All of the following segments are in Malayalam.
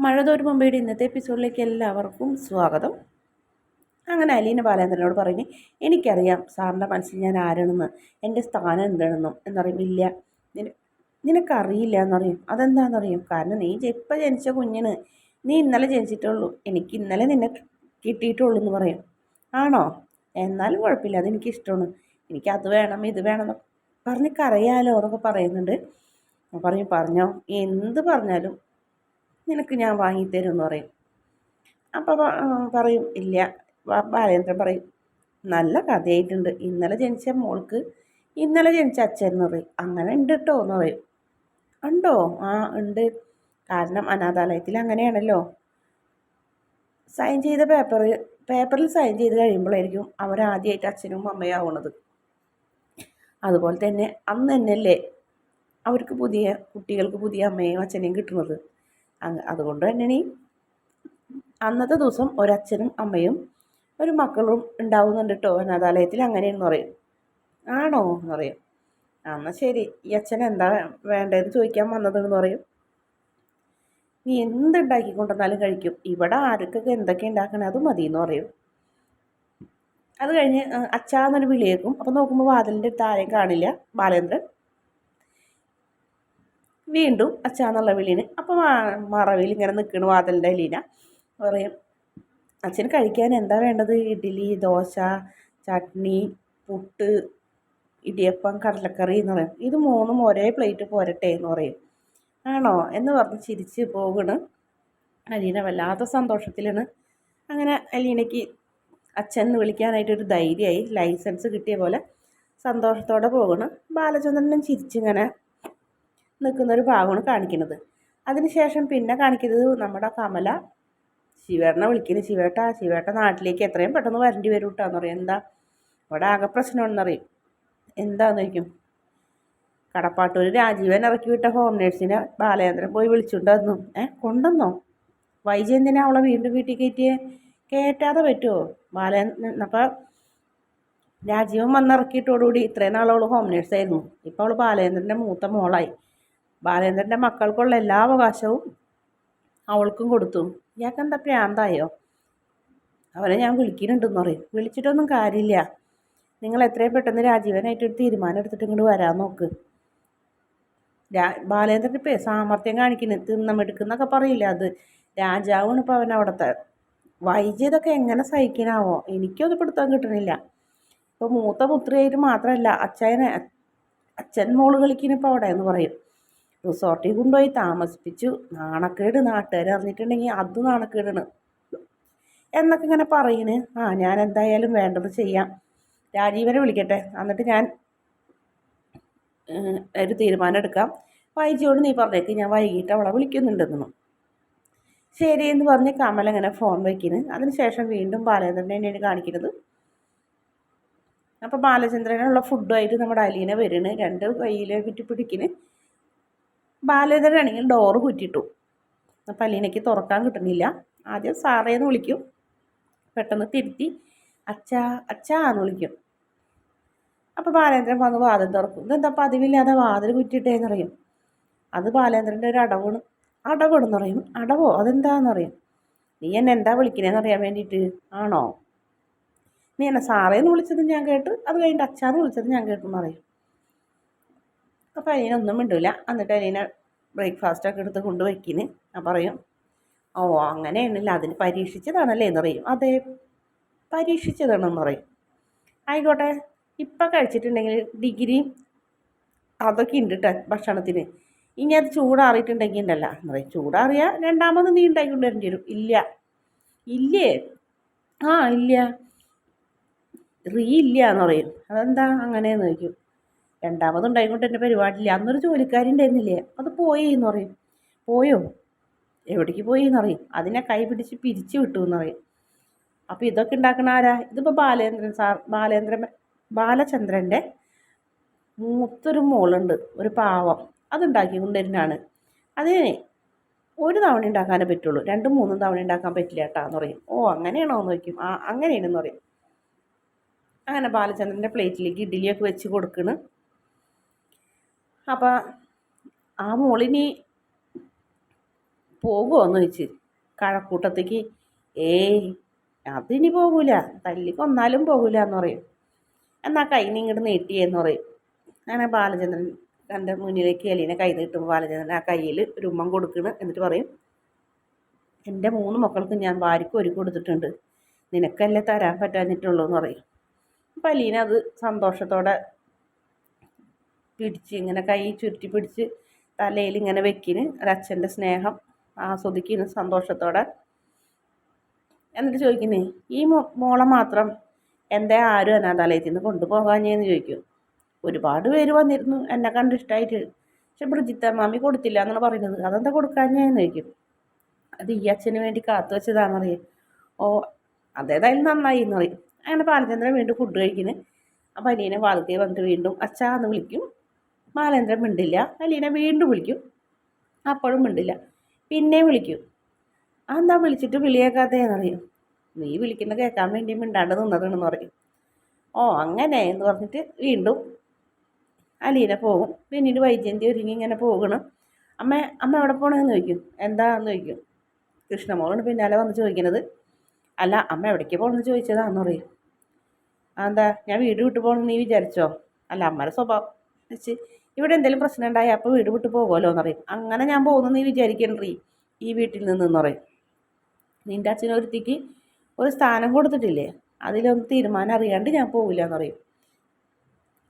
മഴ തോരും മുമ്പയുടെ ഇന്നത്തെ എപ്പിസോഡിലേക്ക് എല്ലാവർക്കും സ്വാഗതം. അങ്ങനെ അലീന ബാലേന്ദ്രനോട് പറഞ്ഞ് എനിക്കറിയാം സാറിന്റെ മനസ്സിൽ ഞാൻ ആരാണെന്ന് എന്റെ സ്ഥാനം എന്താണെന്നും. എന്നറിയും ഇല്ല. നിനക്കറിയില്ല എന്നറിയും. അതെന്താണെന്നറിയും കാരണം നീ ഇപ്പം ജനിച്ച കുഞ്ഞിന് നീ ഇന്നലെ ജനിച്ചിട്ടുള്ളൂ. എനിക്ക് ഇന്നലെ നിന്നെ കിട്ടിയിട്ടുള്ളൂ എന്ന് പറയും. ആണോ? എന്നാലും കുഴപ്പമില്ല. അതെനിക്ക് ഇഷ്ടമാണ്. എനിക്ക് അത് വേണം ഇത് വേണം എന്നൊക്കെ പറഞ്ഞ് കരയാലോ എന്നൊക്കെ പറയുന്നുണ്ട്. പറഞ്ഞു പറഞ്ഞോ? എന്ത് പറഞ്ഞാലും നിനക്ക് ഞാൻ വാങ്ങിത്തരും എന്ന് പറയും. അപ്പോൾ പറയും ഇല്ല. ബാലേന്ദ്രൻ പറയും നല്ല കഥയായിട്ടുണ്ട്. ഇന്നലെ ജനിച്ച മോൾക്ക് ഇന്നലെ ജനിച്ച അച്ഛൻ എന്ന് പറയും. അങ്ങനെ ഉണ്ട് കേട്ടോ എന്ന് പറയും. ഉണ്ടോ? ആ ഉണ്ട്. കാരണം അനാഥാലയത്തിൽ അങ്ങനെയാണല്ലോ. സൈൻ ചെയ്ത പേപ്പർ പേപ്പറിൽ സൈൻ ചെയ്ത് കഴിയുമ്പോഴായിരിക്കും അവരാദ്യമായിട്ട് അച്ഛനും അമ്മയും ആവുന്നത് അതുപോലെ തന്നെ അന്ന് തന്നെയല്ലേ അവർക്ക് പുതിയ കുട്ടികൾക്ക് പുതിയ അമ്മയും അച്ഛനെയും കിട്ടുന്നത്. അതുകൊണ്ട് തന്നെ അന്നത്തെ ദിവസം ഒരച്ഛനും അമ്മയും ഒരു മക്കളും ഉണ്ടാവുന്നുണ്ട് കേട്ടോ അനാഥാലയത്തിൽ അങ്ങനെയെന്ന് പറയും. ആണോ എന്ന് പറയും. എന്നാൽ ശരി. ഈ അച്ഛൻ എന്താ വേണ്ടതെന്ന് ചോദിക്കാൻ വന്നതെന്ന് പറയും. നീ എന്തുണ്ടാക്കി കൊണ്ടുവന്നാലും കഴിക്കും. ഇവിടെ ആർക്കൊക്കെ എന്തൊക്കെ ഉണ്ടാക്കണേ അത് മതി എന്ന് പറയും. അത് കഴിഞ്ഞ് അച്ഛാന്നൊരു വിളിയേക്കും. അപ്പോൾ നോക്കുമ്പോൾ വാതിലിന്റെ ആരെയും കാണില്ല. ബാലേന്ദ്രൻ. വീണ്ടും അച്ഛാന്നുള്ള വിളിന്. അപ്പം മറവിൽ ഇങ്ങനെ നിൽക്കണു വാതിലിന്റെ ലീന പറയും അച്ഛന് കഴിക്കാൻ എന്താ വേണ്ടത്? ഇഡ്ഡലി ദോശ ചട്നി പുട്ട് ഇടിയപ്പം കടലക്കറി എന്ന് പറയും. ഇത് മൂന്നും ഒരേ പ്ലേറ്റ് പോരട്ടെ എന്ന് പറയും. ആണോ? എന്ന് പറഞ്ഞ് ചിരിച്ച് പോകണ്. അലീന വല്ലാത്ത സന്തോഷത്തിലാണ്. അങ്ങനെ അലീനയ്ക്ക് അച്ഛൻ എന്ന് വിളിക്കാനായിട്ടൊരു ധൈര്യമായി ലൈസൻസ് കിട്ടിയ പോലെ സന്തോഷത്തോടെ പോകണം. ബാലചന്ദ്രനും ചിരിച്ചിങ്ങനെ നിൽക്കുന്ന ഒരു ഭാഗമാണ് കാണിക്കുന്നത്. അതിനുശേഷം പിന്നെ കാണിക്കുന്നത് നമ്മുടെ കമല. ശിവേട്ടനെ വിളിക്കുന്നു. ശിവേട്ട ശിവേട്ട നാട്ടിലേക്ക് എത്രയും പെട്ടെന്ന് വരേണ്ടി വരും കേട്ടോ എന്ന് പറയും. എന്താ? ഇവിടെ ആകെ പ്രശ്നമാണെന്നറിയും എന്താന്ന് ചോദിക്കും കടപ്പാട്ടൂർ രാജീവൻ ഇറക്കി വിട്ട ഹോം നേഴ്സിനെ ബാലചന്ദ്രൻ പോയി വിളിച്ചുകൊണ്ടുവന്നു ഏ കൊണ്ടുവന്നോ? വൈജയന്തിനെ അവളെ വീണ്ടും വീട്ടിൽ കയറ്റിയേ? കയറ്റാതെ പറ്റുമോ ബാലചന്ദ്രൻ അപ്പം രാജീവൻ വന്നിറക്കിയിട്ടോടുകൂടി ഇത്രയും നാളവൾ ഹോം നേഴ്സായിരുന്നു ഇപ്പോൾ അവൾ ബാലേന്ദ്രന്റെ മൂത്ത മോളായി. ബാലേന്ദ്രന്റെ മക്കൾക്കുള്ള എല്ലാ അവകാശവും അവൾക്കും കൊടുത്തു. ഇയാൾക്ക് എന്താ പ്രാന്തായോ? അവനെ ഞാൻ വിളിക്കുന്നുണ്ടെന്ന് പറയും. വിളിച്ചിട്ടൊന്നും കാര്യമില്ല. നിങ്ങൾ എത്രയും പെട്ടെന്ന് രാജീവനായിട്ടൊരു തീരുമാനം എടുത്തിട്ട് ഇങ്ങോട്ട് വരാൻ നോക്ക്. രാ ബാലേന്ദ്രൻ ഇപ്പം സാമർത്ഥ്യം കാണിക്കുന്നത് തിന്നമെടുക്കുന്നൊക്കെ പറയില്ല അത്? രാജാവാണ് ഇപ്പോൾ അവൻ അവിടുത്തെ. വൈദ്യതൊക്കെ എങ്ങനെ സഹിക്കണാവോ? എനിക്കൊന്നും പിടുത്തം കിട്ടണില്ല. ഇപ്പോൾ മൂത്ത പുത്രിയായിട്ട് മാത്രമല്ല അച്ഛനെ അച്ഛൻ മോൾ കളിക്കുന്നിപ്പോൾ അവിടെ എന്ന് പറയും. റിസോർട്ടിൽ കൊണ്ടുപോയി താമസിപ്പിച്ചു. നാണക്കേട് നാട്ടുകാർ അറിഞ്ഞിട്ടുണ്ടെങ്കിൽ അത് നാണക്കേടാണ്. എന്നൊക്കെ ഇങ്ങനെ പറയണ്. ആ ഞാൻ എന്തായാലും വേണ്ടത് ചെയ്യാം. രാജീവനെ വിളിക്കട്ടെ. എന്നിട്ട് ഞാൻ ഒരു തീരുമാനം എടുക്കാം. വൈജിയോട് നീ പറഞ്ഞേക്ക്. ഞാൻ വൈകിട്ട് അവളെ വിളിക്കുന്നുണ്ടെന്നു. ശരി എന്ന് പറഞ്ഞ് കമൽ അങ്ങനെ ഫോൺ വയ്ക്കുന്നു അതിനുശേഷം വീണ്ടും ബാലചന്ദ്രനെയാണ് കാണിക്കുന്നത്. അപ്പോൾ ബാലചന്ദ്രനുള്ള ഫുഡുമായിട്ട് നമ്മുടെ അലീന വരുന്നു രണ്ട് കയ്യിലെ വിറ്റ് പിടിക്കുന്നു ബാലേന്ദ്രനാണെങ്കിൽ ഡോറ് കുറ്റിട്ടു. അപ്പം അലീനയ്ക്ക് തുറക്കാൻ കിട്ടുന്നില്ല. ആദ്യം സാറേ എന്ന് വിളിക്കും. പെട്ടെന്ന് തിരുത്തി അച്ഛാ അച്ഛാ എന്ന് വിളിക്കും. അപ്പോൾ ബാലേന്ദ്രൻ വന്ന് വാതിൽ തുറക്കും. ഇതെന്താ പതിവില്ലാതെ വാതിൽ കുറ്റിയിട്ടേന്നറിയും അത് ബാലേന്ദ്രന്റെ ഒരു അടവാണ്. അടവെന്ന് പറയും. അടവോ? അതെന്താന്ന് അറിയും നീ എന്നെ എന്താ വിളിക്കണേന്ന് അറിയാൻ വേണ്ടിയിട്ട്? ആണോ? നീ എന്നെ സാറേന്ന് വിളിച്ചത് ഞാൻ കേട്ട് അത് കഴിഞ്ഞിട്ട് അച്ഛാന്ന് വിളിച്ചത് ഞാൻ കേട്ടു എന്നറിയും അപ്പോൾ അതിനൊന്നും മിണ്ടില്ല എന്നിട്ട് അതിനെ ബ്രേക്ക്ഫാസ്റ്റൊക്കെ എടുത്ത് കൊണ്ട് വയ്ക്കിന് ഞാൻ പറയും ഓ അങ്ങനെയാണല്ലോ അതിന് പരീക്ഷിച്ചതാണല്ലേ എന്ന് പറയും. അതെ പരീക്ഷിച്ചതാണെന്ന് പറയും. ആയിക്കോട്ടെ. ഇപ്പം കഴിച്ചിട്ടുണ്ടെങ്കിൽ ഡിഗ്രി അതൊക്കെ ഉണ്ട് കേട്ടോ ഭക്ഷണത്തിന്. ഇനി അത് ചൂടാറിയിട്ടുണ്ടെങ്കിൽ ഉണ്ടല്ല എന്ന് പറയും. ചൂടാറിയാൽ രണ്ടാമത് നീ വരേണ്ടി വരും. ഇല്ല. ഇല്ലേ? ആ ഇല്ല. റീ ഇല്ല എന്ന് പറയും. അതെന്താ അങ്ങനെയെന്ന് ചോദിക്കും. രണ്ടാമത് ഉണ്ടായിക്കൊണ്ട് എന്റെ പരിപാടിയില്ല. അന്നൊരു ജോലിക്കാരി ഉണ്ടായിരുന്നില്ലേ അത് പോയി എന്ന് പറയും. പോയോ? എവിടേക്ക് പോയി എന്ന് പറയും. അതിനെ കൈ പിടിച്ച് പിരിച്ചു വിട്ടു എന്ന് പറയും. അപ്പോൾ ഇതൊക്കെ ഉണ്ടാക്കണ ആരാ? ഇതിപ്പോൾ ബാലേന്ദ്രൻ സാർ ബാലേന്ദ്രൻ ബാലചന്ദ്രന്റെ മൂത്തൊരു മോളുണ്ട്. ഒരു പാവം. അതുണ്ടാക്കി കൊണ്ടുവരുന്നതാണ് അതിനെ ഒരു തവണ ഉണ്ടാക്കാനേ പറ്റുള്ളൂ. രണ്ടും മൂന്നും തവണ ഉണ്ടാക്കാൻ പറ്റില്ല കേട്ടോ എന്ന് പറയും. ഓ അങ്ങനെയാണോ എന്ന് ചോദിക്കും. ആ അങ്ങനെയാണെന്ന് പറയും. അങ്ങനെ ബാലചന്ദ്രന്റെ പ്ലേറ്റിലേക്ക് ഇഡ്ഡലിയൊക്കെ വെച്ച് കൊടുക്കണം. അപ്പോൾ ആ മോളിനി പോകുമോ എന്ന് ചോദിച്ച്. കഴക്കൂട്ടത്തേക്ക് ഏയ് അതിനി പോകൂല. തല്ലി കൊന്നാലും പോകൂല എന്ന് പറയും. എന്നാൽ കൈ ഇങ്ങോട്ട് നീട്ടിയെന്ന് പറയും. അങ്ങനെ ബാലചന്ദ്രൻ എന്റെ മുന്നിലേക്ക് എലീനെ കൈ നീട്ടുമ്പോൾ ബാലചന്ദ്രൻ ആ കയ്യിൽ ഒരു ഉമ്മം കൊടുക്കണം എന്നിട്ട് പറയും എന്റെ മൂന്ന് മക്കൾക്ക് ഞാൻ വാരിക്ക് ഒരുക്കി കൊടുത്തിട്ടുണ്ട്. നിനക്കല്ലേ തരാൻ പറ്റാഞ്ഞിട്ടുള്ളൂ എന്ന് പറയും. അപ്പം അലീന അത് സന്തോഷത്തോടെ പിടിച്ച് ഇങ്ങനെ കൈ ചുരുട്ടി പിടിച്ച് തലയിൽ ഇങ്ങനെ വെക്കിന്. ഒരച്ഛന്റെ സ്നേഹം ആസ്വദിക്കുന്നു സന്തോഷത്തോടെ. എന്നിട്ട് ചോദിക്കുന്നേ ഈ മോളെ മാത്രം എന്താ ആരും അനാഥാലയത്തിൽ നിന്ന് കൊണ്ടുപോകാഞ്ഞേന്ന്? ചോദിക്കും. ഒരുപാട് പേര് വന്നിരുന്നു എന്നെ കണ്ടിഷ്ടമായിട്ട് പക്ഷെ ബ്രിജിത്ത മാമി കൊടുത്തില്ല എന്നാണ് പറയുന്നത്. അതെന്താ കൊടുക്കാഞ്ഞേന്ന്? ചോദിക്കും. അത് ഈ അച്ഛന് വേണ്ടി കാത്തു വെച്ചതാണെന്നറിയാം. ഓ അതേതായാലും നന്നായി എന്ന് പറയും. അങ്ങനെ ബാലചന്ദ്രൻ വീണ്ടും ഫുഡ് കഴിക്കുന്നു. ആ പനീനെ വാൽക്കേ വന്നിട്ട് വീണ്ടും അച്ഛാ എന്ന് വിളിക്കും. ബാലേന്ദ്രൻ മിണ്ടില്ല. അലീന വീണ്ടും വിളിക്കും. അപ്പോഴും മിണ്ടില്ല. പിന്നെ വിളിക്കും. അന്നാ വിളിച്ചിട്ട് വിളിയേക്കാത്തതെന്നറിയും നീ വിളിക്കുന്ന കേൾക്കാൻ വേണ്ടി മിണ്ടാണ്ട് നിന്നതാണെന്ന് പറയും. ഓ അങ്ങനെ? എന്ന് പറഞ്ഞിട്ട് വീണ്ടും അലീന പോകും. പിന്നീട് വൈജയന്തി ഒരുങ്ങി ഇങ്ങനെ പോകണം അമ്മ അമ്മ എവിടെ പോകണമെന്ന് ചോദിക്കും. എന്താന്ന് ചോദിക്കും? കൃഷ്ണമോളാണ് പിന്നാലെ വന്ന് ചോദിക്കുന്നത് അല്ല അമ്മ എവിടേക്ക് പോകണമെന്ന് ചോദിച്ചതാന്ന് പറയും. എന്താ ഞാൻ വീട് വിട്ടു പോകണമെന്ന് നീ വിചാരിച്ചോ? അല്ല അമ്മയുടെ സ്വഭാവം വെച്ച് ഇവിടെ എന്തെങ്കിലും പ്രശ്നം ഉണ്ടായാൽ അപ്പോൾ വീട് വിട്ട് പോകുമല്ലോ എന്ന് പറയും. അങ്ങനെ ഞാൻ പോകുന്നു നീ വിചാരിക്കണ്ടീ ഈ വീട്ടിൽ നിന്നെന്ന് പറയും. നിന്റെ അച്ഛനൊരുത്തിക്ക് ഒരു സ്ഥാനം കൊടുത്തിട്ടില്ലേ? അതിലൊന്നും തീരുമാനം അറിയാണ്ട് ഞാൻ പോവില്ല എന്ന് പറയും.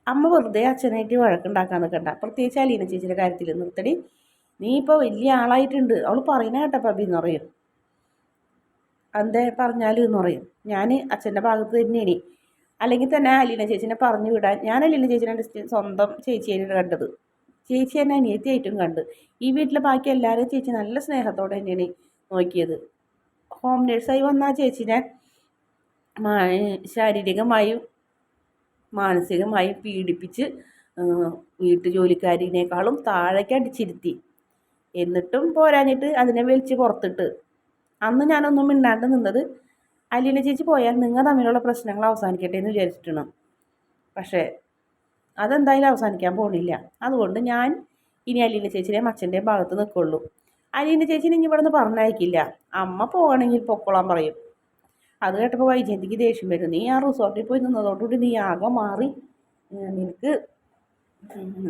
അമ്മ വെറുതെ അച്ഛനായിട്ട് വഴക്കുണ്ടാക്കാൻ നിൽക്കണ്ട പ്രത്യേകിച്ച് അലീന ചേച്ചിയുടെ കാര്യത്തിൽ നിർത്തടി. നീ ഇപ്പോൾ വലിയ ആളായിട്ടുണ്ട്. അവൾ പറയുന്ന കേട്ട അബി എന്ന് പറയും. എന്തേ പറഞ്ഞാലും എന്ന് പറയും. ഞാൻ അച്ഛന്റെ ഭാഗത്ത് തന്നെയാണ്. അല്ലെങ്കിൽ തന്നെ അലീന ചേച്ചിനെ പറഞ്ഞു വിടാൻ. ഞാൻ അലീന ചേച്ചിനെ സ്വന്തം ചേച്ചിയായിട്ട് കണ്ടത്. ചേച്ചി എന്നെ അനിയത്തിയായിട്ടും കണ്ട്. ഈ വീട്ടിലെ ബാക്കി എല്ലാവരും ചേച്ചി നല്ല സ്നേഹത്തോടെ തന്നെയാണ് നോക്കിയത്. ഹോം നേഴ്സായി വന്ന ആ ചേച്ചിനെ ശാരീരികമായും മാനസികമായും പീഡിപ്പിച്ച് വീട്ടു ജോലിക്കാരിനേക്കാളും താഴേക്ക് അടിച്ചിരുത്തി. എന്നിട്ടും പോരാഞ്ഞിട്ട് അതിനെ വലിച്ച് പുറത്തിട്ട്. അന്ന് ഞാനൊന്നും മിണ്ടാണ്ട് നിന്നത് അലീന ചേച്ചി പോയാൽ നിങ്ങൾ തമ്മിലുള്ള പ്രശ്നങ്ങൾ അവസാനിക്കട്ടെ എന്ന് വിചാരിച്ചിട്ടാണ്. പക്ഷേ അതെന്തായാലും അവസാനിക്കാൻ പോണില്ല. അതുകൊണ്ട് ഞാൻ ഇനി അലീന ചേച്ചിയുടെയും അച്ഛന്റെയും ഭാഗത്ത് നിൽക്കുള്ളൂ. അലീന ചേച്ചിനെ ഇനി ഇവിടെ നിന്ന് പറഞ്ഞയക്കില്ല. അമ്മ പോകണമെങ്കിൽ പൊക്കോളാൻ പറയും. അത് കേട്ടപ്പോൾ വൈജയന്തിക്ക് ദേഷ്യം വരും. നീ ആ റിസോർട്ടിൽ പോയി നിന്നതോടുകൂടി നീ ആകെ മാറി. നിനക്ക്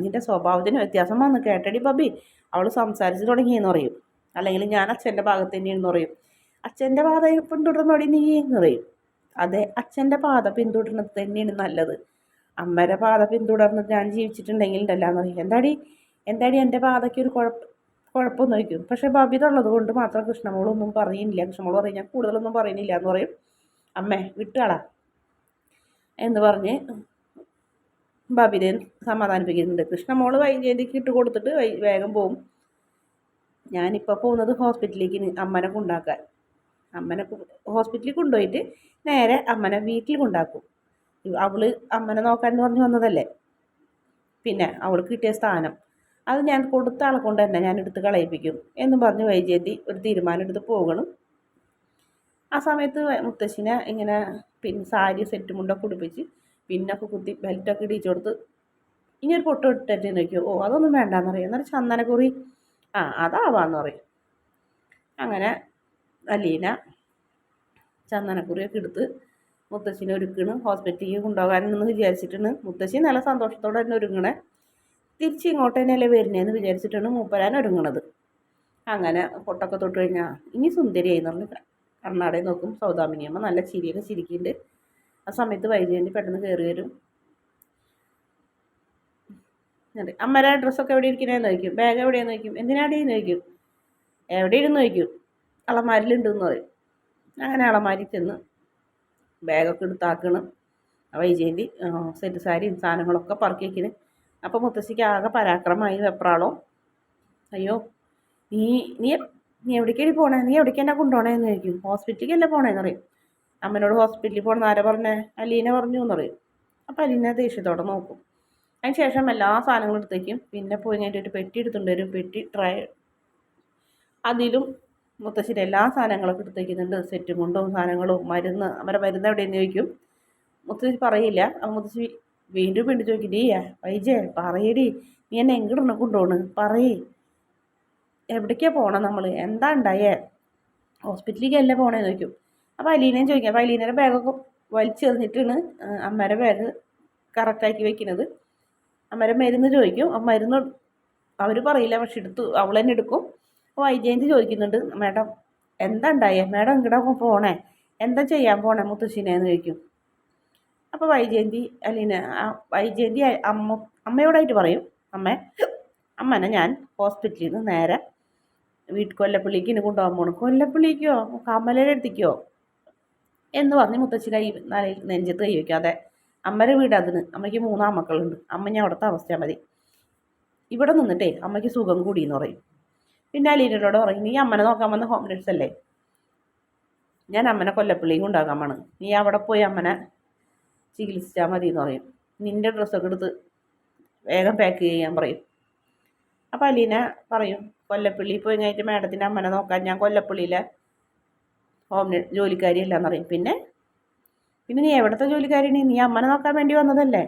നിന്റെ സ്വഭാവത്തിന് വ്യത്യാസം വന്നു. കേട്ടടി ബബി അവൾ സംസാരിച്ചു തുടങ്ങിയെന്ന് പറയും. അല്ലെങ്കിൽ ഞാൻ അച്ഛന്റെ ഭാഗത്ത് തന്നെയെന്ന് പറയും. അച്ഛന്റെ പാത പിന്തുടർന്നോടി നീ എന്ന് പറയും. അതെ അച്ഛന്റെ പാത പിന്തുടർന്നത് തന്നെയാണ് നല്ലത്. അമ്മയുടെ പാത പിന്തുടർന്ന് ഞാൻ ജീവിച്ചിട്ടുണ്ടെങ്കിൽ ഉണ്ടല്ലോ എന്ന് പറയും. എന്താടി? എന്താടി എന്റെ പാതയ്ക്ക് ഒരു കുഴപ്പം കുഴപ്പമൊന്നും പക്ഷെ പക്ഷേ ബബിതുള്ളത് കൊണ്ട് മാത്രം കൃഷ്ണമോളൊന്നും പറയുന്നില്ല. കൃഷ്ണമോൾ പറയും ഞാൻ കൂടുതലൊന്നും പറയുന്നില്ല എന്ന് പറയും. അമ്മേ വിട്ടുകളാ എന്ന് പറഞ്ഞ് ബബിനെ സമാധാനിപ്പിക്കുന്നുണ്ട്. കൃഷ്ണമോൾ വൈജയന്തിക്ക് ഇട്ട് കൊടുത്തിട്ട് വേഗം പോവും. ഞാനിപ്പോൾ പോകുന്നത് ഹോസ്പിറ്റലിലേക്ക് അമ്മനെ കൊണ്ടാക്കാൻ. അമ്മനെ ഹോസ്പിറ്റലിൽ കൊണ്ടുപോയിട്ട് നേരെ അമ്മനെ വീട്ടിൽ കൊണ്ടാക്കും. അവൾ അമ്മനെ നോക്കാൻ പറഞ്ഞു വന്നതല്ലേ? പിന്നെ അവൾക്ക് കിട്ടിയ സ്ഥാനം. അത് ഞാൻ കൊടുത്ത ആളെ കൊണ്ട് തന്നെ ഞാൻ എടുത്ത് കളയിപ്പിക്കും എന്നും പറഞ്ഞ് വൈജയന്തി ഒരു തീരുമാനം എടുത്ത് പോകണം. ആ സമയത്ത് മുത്തശ്ശിനെ ഇങ്ങനെ പിന്നെ സാരി സെറ്റ് മുണ്ടൊക്കെ ഉടുപ്പിച്ച് പിന്നൊക്കെ കുത്തി ബെൽറ്റൊക്കെ ഇടിച്ചു കൊടുത്ത് ഇനി ഒരു പൊട്ട് ഇട്ടിട്ട് നോക്കിയോ? ഓ അതൊന്നും വേണ്ടാന്ന് പറയും. എന്നാൽ ചന്ദനക്കുറി ആ അതാവാന്ന് പറയും. അങ്ങനെ അലീന ചന്ദനക്കുറിയൊക്കെ എടുത്ത് മുത്തശ്ശിനെ ഒരുക്കണ്. ഹോസ്പിറ്റലിൽ കൊണ്ടുപോകാനെന്ന് വിചാരിച്ചിട്ടാണ്. മുത്തശ്ശി നല്ല സന്തോഷത്തോടെ തന്നെ ഒരുങ്ങണേ. തിരിച്ച് ഇങ്ങോട്ട് തന്നെയല്ലേ വരുന്നതെന്ന് വിചാരിച്ചിട്ടാണ് മൂപ്പരാൻ ഒരുങ്ങണത്. അങ്ങനെ പൊട്ടൊക്കെ തൊട്ട് കഴിഞ്ഞാൽ ഇനി സുന്ദരിയായി നമ്മൾ കർണാടകയിൽ നോക്കും. സൗദാമിനിയമ്മ നല്ല ചിരിയൊക്കെ ചിരിക്കുന്നുണ്ട്. ആ സമയത്ത് വൈദ്യുതി പെട്ടെന്ന് കയറി വരും. അമ്മയുടെ ഡ്രസ്സൊക്കെ എവിടെ ഇരിക്കണേന്ന് ചോദിക്കും. ബാഗ് എവിടെയാന്ന് ചോദിക്കും. എന്തിനാടേന്ന് ചോദിക്കും. എവിടെ ഇരുന്ന് ചോദിക്കും. അളമാരിലുണ്ടെന്ന് പറയും. അങ്ങനെ അളമാരി ചെന്ന് ബാഗൊക്കെ എടുത്താക്കണം വൈജയന്തി സെറ്റ് സാരിയും സാധനങ്ങളൊക്കെ പറക്കി വയ്ക്കുന്നത് അപ്പോൾ മുത്തശ്ശിക്ക് ആകെ പരാക്രമമായി വെപ്രാളോ. അയ്യോ നീ നീ നീ എവിടേക്കാണ് പോണേ? നീ എവിടേക്ക് എന്നെ കൊണ്ടുപോണേന്ന് ചോദിക്കും. ഹോസ്പിറ്റലിലേക്കല്ലേ പോണേന്ന് പറയും. അമ്മനോട് ഹോസ്പിറ്റലിൽ പോകണം ആരാ പറഞ്ഞേ? അലീന പറഞ്ഞു എന്ന് പറയും. അപ്പോൾ അലീന ദേഷ്യത്തോടെ നോക്കും. അതിന് ശേഷം എല്ലാ സാധനങ്ങളും എടുത്തേക്കും. പിന്നെ പോയി കഴിഞ്ഞിട്ട് ഒരു പെട്ടി എടുത്തുകൊണ്ട് വരും. പെട്ടി ട്രൈ അതിലും മുത്തശ്ശിയുടെ എല്ലാ സാധനങ്ങളൊക്കെ എടുത്തേക്കുന്നുണ്ട്. സെറ്റും കൊണ്ടും സാധനങ്ങളും മരുന്ന് അവരെ മരുന്ന് എവിടെയെന്ന് ചോദിക്കും. മുത്തശ്ശി പറയില്ല. അപ്പം മുത്തശ്ശി വീണ്ടും വീണ്ടും ചോദിക്കും ഡീ വൈജേ പറയടി. നീ എന്നെ എങ്ങോട്ടാണ് കൊണ്ടുപോണ്? പറയേ. എവിടേക്കാണ് പോകണം നമ്മൾ എന്താ ഉണ്ടായേ? ഹോസ്പിറ്റലിലേക്കല്ലേ പോകണേന്ന് ചോദിക്കും. അപ്പോൾ അലീനയും ചോദിക്കും. അപ്പോൾ അലീനയുടെ ബാഗൊക്കെ വലിച്ചെറിഞ്ഞിട്ടാണ് അമ്മേരെ ബാഗ് കറക്റ്റാക്കി വെക്കുന്നത്. അമ്മേരെ മരുന്ന് ചോദിക്കും. ആ മരുന്ന് അവർ പറയില്ല. പക്ഷെ എടുത്തു അവൾ തന്നെ എടുക്കും. അപ്പോൾ വൈജയന്തി ചോദിക്കുന്നുണ്ട് മാഡം എന്താ ഉണ്ടായേ? മാഡം ഇങ്ങോട്ട് പോണേ. എന്താ ചെയ്യാൻ പോണേ മുത്തശ്ശിനെ? എന്ന് ചോദിക്കും. അപ്പോൾ വൈജയന്തി അലീന വൈജയന്തി അമ്മ അമ്മയോടായിട്ട് പറയും അമ്മ അമ്മനെ ഞാൻ ഹോസ്പിറ്റലിൽ നിന്ന് നേരെ വീട്ടിൽ കൊല്ലപ്പള്ളിക്ക് ഇനി കൊണ്ടുപോകാൻ പോകണം കൊല്ലപ്പള്ളിക്കോ? കമലയുടെ അടുത്തേക്കോ? എന്ന് പറഞ്ഞ് മുത്തശ്ശി കൈ നെഞ്ചത്ത് കൈ വയ്ക്കാതെ അമ്മയുടെ വീട് അതിന് അമ്മയ്ക്ക് മൂന്നാം മക്കളുണ്ട് അമ്മ ഞാൻ അവിടുത്തെ അവസ്ഥ മതി. ഇവിടെ നിന്നിട്ടേ അമ്മയ്ക്ക് സുഖം കൂടി എന്ന് പറയും. പിന്നെ അലീനോട് പറയും നീ അമ്മനെ നോക്കാൻ വന്ന ഹോം അല്ലേ? ഞാൻ അമ്മനെ കൊല്ലപ്പള്ളിയും കൊണ്ടാക്കാൻ വേണം നീ അവിടെ പോയി അമ്മനെ ചികിത്സിച്ചാൽ മതി എന്ന് പറയും നിന്റെ ഡ്രസ്സൊക്കെ എടുത്ത് വേഗം പാക്ക് ചെയ്യാൻ പറയും. അപ്പോൾ അലീന പറയും കൊല്ലപ്പള്ളി പോയി കഴിഞ്ഞിട്ട് മാഡത്തിന്റെ അമ്മനെ നോക്കാൻ ഞാൻ കൊല്ലപ്പള്ളിയിലെ ഹോം ജോലിക്കാരിയല്ലെന്ന് പറയും. പിന്നെ? പിന്നെ നീ എവിടുത്തെ ജോലിക്കാരി നീ അമ്മനെ നോക്കാൻ വേണ്ടി വന്നതല്ലേ?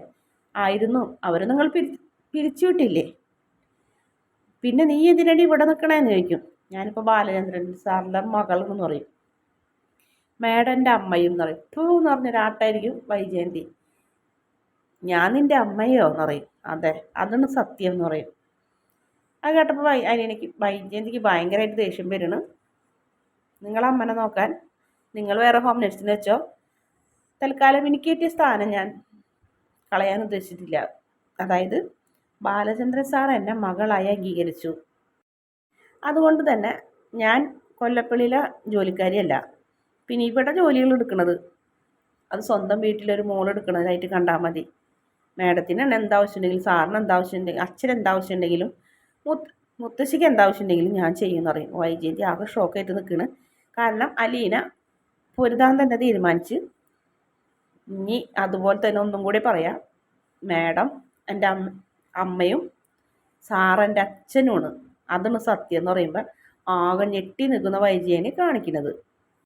ആയിരുന്നു. അവർ നിങ്ങൾ പിരി പിരിച്ചു വിട്ടില്ലേ പിന്നെ നീ എന്തിനടി ഇവിടെ നിൽക്കണേന്ന് ചോദിക്കും. ഞാനിപ്പോൾ ബാലചന്ദ്രൻ സാറിന്റെ മകളെന്ന് പറയും. മേഡന്റെ അമ്മയും എന്ന് പറയും. പൂ എന്ന് പറഞ്ഞൊരാട്ടായിരിക്കും വൈജയന്തി. ഞാൻ നിന്റെ അമ്മയോ എന്ന് പറയും. അതെ അതാണ് സത്യം എന്ന് പറയും. അത് കേട്ടപ്പോൾ വൈ അനിയനിക്ക് വൈജയന്തിക്ക് ഭയങ്കരമായിട്ട് ദേഷ്യം വരുന്നു നിങ്ങളമ്മനെ നോക്കാൻ നിങ്ങൾ വേറെ ഹോം നഴ്സിന് വെച്ചോ? തൽക്കാലം എനിക്ക് കിട്ടിയ സ്ഥാനം ഞാൻ കളയാൻ ഉദ്ദേശിച്ചിട്ടില്ല. അതായത് ബാലചന്ദ്രൻ സാർ എന്നെ മകളായി അംഗീകരിച്ചു. അതുകൊണ്ട് തന്നെ ഞാൻ കൊല്ലപ്പള്ളിയിലെ ജോലിക്കാരിയല്ല. പിന്നെ ഇവിടെ ജോലികൾ എടുക്കുന്നത് അത് സ്വന്തം വീട്ടിലൊരു മോൾ എടുക്കുന്നതായിട്ട് കണ്ടാൽ മതി. മാഡത്തിന് എന്താവശ്യമുണ്ടെങ്കിലും സാറിന് എന്താവശ്യമുണ്ടെങ്കിലും അച്ഛൻ എന്താവശ്യമുണ്ടെങ്കിലും മുത്ത് മുത്തശ്ശിക്ക് എന്താവശ്യമുണ്ടെങ്കിലും ഞാൻ ചെയ്യുമെന്ന് പറയും. വൈജയന്തി ആകെ ഷോക്കായിട്ട് നിൽക്കുകയാണ് കാരണം അലീന പൊരുതാൻ തന്നെ തീരുമാനിച്ച് ഇനി അതുപോലെ തന്നെ ഒന്നും കൂടി പറയാം. മാഡം എന്റെ അമ്മ അമ്മയും സാറന്റെ അച്ഛനുമാണ്. അതാണ് സത്യം എന്ന് പറയുമ്പോൾ ആകെ ഞെട്ടി നിൽക്കുന്ന വൈജയനെ കാണിക്കുന്നത്.